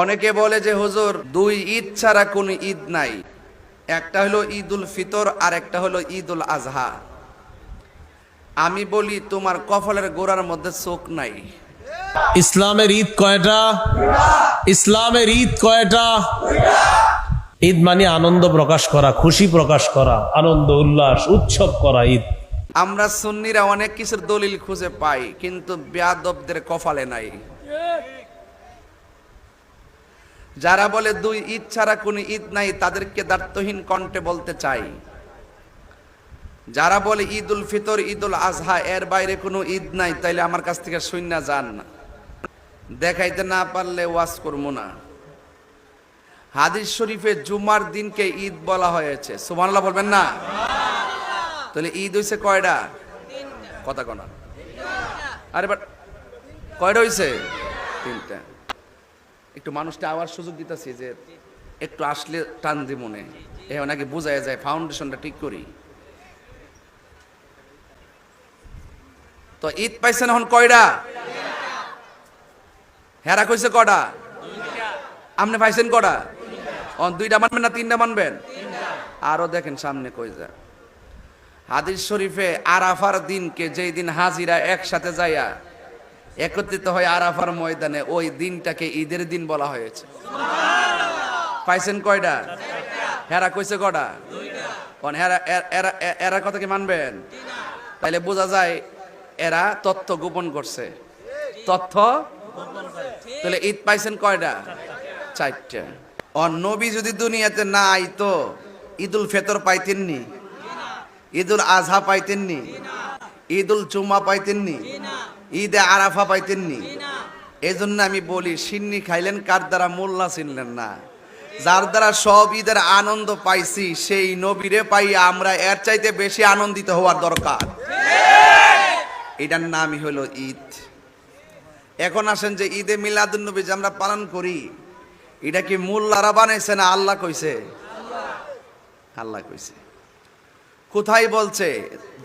অনেকে বলে যে হুজুর দুই ঈদ ছাড়া কোনো ঈদ নাই। একটা হলো ঈদুল ফিতর আর একটা হলো ঈদুল আজহা। আমি বলি তোমার কফলের গোড়ার মধ্যে চোখ নাই। ইসলামের ঈদ কয়টা? ইসলামের ঈদ কয়টা? ঈদ মানে আনন্দ প্রকাশ করা খুশি প্রকাশ করা আনন্দ উল্লাস উৎসব করা ঈদ। আমরা সুন্নিরা অনেক কিছুর দলিল খুঁজে পাই কিন্তু বেয়াদবদের কপালে নাই। যারা বলে দুই ঈদ ছাড়া কোনো ঈদ নাই তাদেরকে দার্থহীন কণ্ঠে বলতে চাই। যারা বলে ঈদ উল ফিতর ঈদ উল আজহা এর বাইরে কোনো ঈদ নাই তাইলে আমার কাছ থেকে শূন্য যান। না দেখাইতে না পারলে ওয়াজ করব না। হাদিস শরীফে জুমার দিনকে ঈদ বলা হয়েছে। সুবহানাল্লাহ বলবেন না? তাহলে ঈদ হইছে কয়টা? কথা কনা। আরে বাট কয়টা হইছে? তিনটা। একটু মানুষটা আওয়ার সুযোগ দিতেছি যে একটু আসলে টান দি মনে। এ নাকি বোঝায় যায় ফাউন্ডেশনটা ঠিক করি। তো ঈদ পাইছেন এখন কয়টা হেরা কইছে কটা আপনি পাইছেন কটা দুইটা মানবেন না তিনটা মানবেন? আরও দেখেন সামনে কই যা হাদিস শরীফে আরাফার দিনকে যেই দিন হাজিরা একসাথে যাইয়া একত্রিত হয় আরাফার ময়দানে, ওই দিনটাকে ঈদের দিন বলা হয়েছে। পাইছেন কয়টা? হেরা কইছে কটা? কোন, হেরা, এ- এরা এরা কথা কি মানবেন? তাইলে বোঝা যায় এরা তথ্য গোপন করছে। তথ্য? তাহলে ঈদ পাইছেন কয়টা? চারটা। অন নবী যদি দুনিয়াতে না আইতো, ঈদুল ফেতর পাইতেননি? ঈদুল আজহা পাইতেননি? ঈদুল জুমা পাইতেননি? ঈদে আরাফা পাইতেননি। এই জন্য আমি বলি সিন্নি খাইলেন কার দ্বারা মোল্লা চিনলেন না? যার দ্বারা সব ঈদের আনন্দ পাইছি সেই নবীরে পাই আমরা এর চাইতে বেশি আনন্দিত হওয়ার দরকার। এটার নামই হলো ঈদ। এখন আসেন যে ঈদে মিলাদুন্নবী যে আমরা পালন করি এটা কি মোল্লারা বানাইছে না আল্লাহ কইছে? আল্লাহ কইছে। কোথায় বলছে?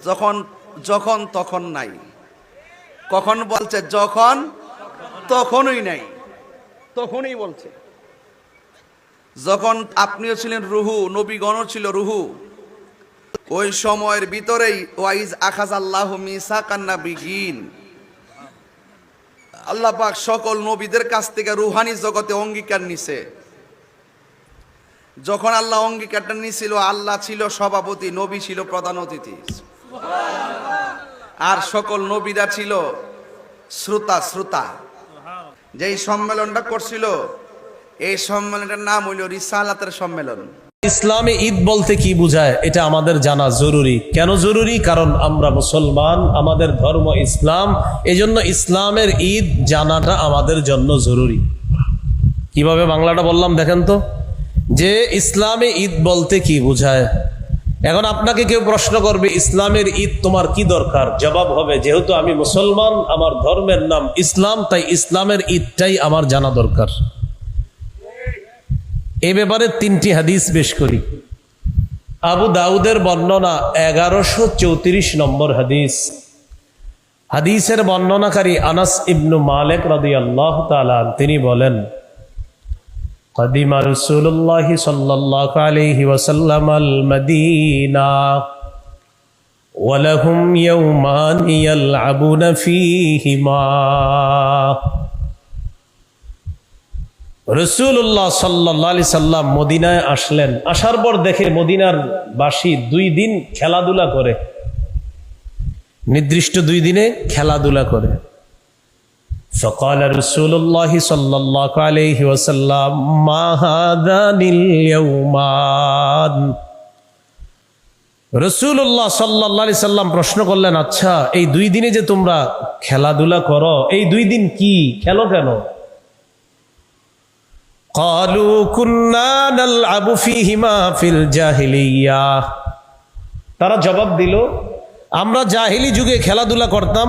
যখন যখন তখন নাই। কখন বলছে? যখন? তখনই নাই। তখনই বলছে। যখন আপনিও ছিলেন রুহু নবীগণও ছিল রুহু ওই সময়ের ভিতরেই ওয়াইজ আখাজ আল্লাহ মিসা কান্না বিগিন আল্লাহ পাক সকল নবীদের কাছ থেকে রুহানি জগতে অঙ্গীকার নিছে। যখন আল্লাহ অঙ্গীকারটা নিছিল আল্লাহ ছিল সভাপতি নবী ছিল প্রধান অতিথি। আর সকল নবীরা ছিল শ্রোতা শ্রোতা। যেই সম্মেলনটা করছিল, এই সম্মেলনের নাম হইল রিসালাতের সম্মেলন। ইসলামে ঈদ বলতে কি বোঝায়? এটা আমাদের জানা জরুরি। কেন জরুরি? কারণ আমরা মুসলমান, আমাদের ধর্ম ইসলাম, এজন্য ইসলামের ঈদ জানাটা আমাদের জন্য জরুরি। কীভাবে বাংলাটা বললাম দেখেন তো? যে ইসলামে ঈদ বলতে কি বোঝায়? এখন আপনাকে কেউ প্রশ্ন করবে, ইসলামের ঈদ তোমার কি দরকার? জবাব হবে, যেহেতু আমি মুসলমান, আমার ধর্মের নাম ইসলাম, তাই ইসলামের ঈদটাই আমার জানা দরকার। এ ব্যাপারে তিনটি হাদিস বেশ করি। আবু দাউদের বর্ণনা এগারোশো চৌত্রিশ নম্বর হাদিস। হাদিসের বর্ণনাকারী আনাস ইবনু মালেক রাদি আল্লাহ তিনি বলেন قدم رسول الله صلى الله عليه وسلم المدينة ولهم يومان يلعبون فيهما রসুল্লাহ সাল্লাহ আলি সাল্লাম মদিনায় আসলেন আসার পর দেখে মদিনার বাসী দুই দিন খেলাধুলা করে নির্দিষ্ট দুই দিনে খেলাধুলা করে فقال رسول الله صلى الله عليه وسلم ما هذان اليومان রসুল্লাহ সাল্লাহ সাল্লাম প্রশ্ন করলেন আচ্ছা এই দুই দিনে যে তোমরা খেলাধুলা করো এই দুই দিন কি খেলো কেন قالوا كنا نلعب فيهما في الجاهلية তারা জবাব দিল আমরা জাহিলি যুগে খেলাধুলা করতাম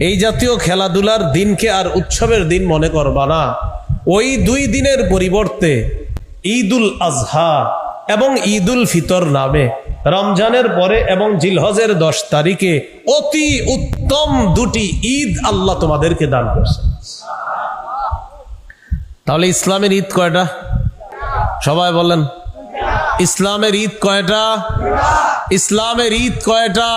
এই জাতীয় খেলাধুলার দিনকে আর উৎসবের দিন মনে করবা না। ওই দুই দিনের পরিবর্তে ঈদুল আজহা এবং ঈদুল ফিতর নামে রমজানের পরে এবং জিলহজের দশ তারিখে অতি উত্তম দুটি ঈদ আল্লাহ তোমাদেরকে দান করছে। তাহলে ইসলামের ঈদ কয়টা? সবাই বলেন, ইসলামের ঈদ কয়টা? ইসলামের ঈদ কয়টা?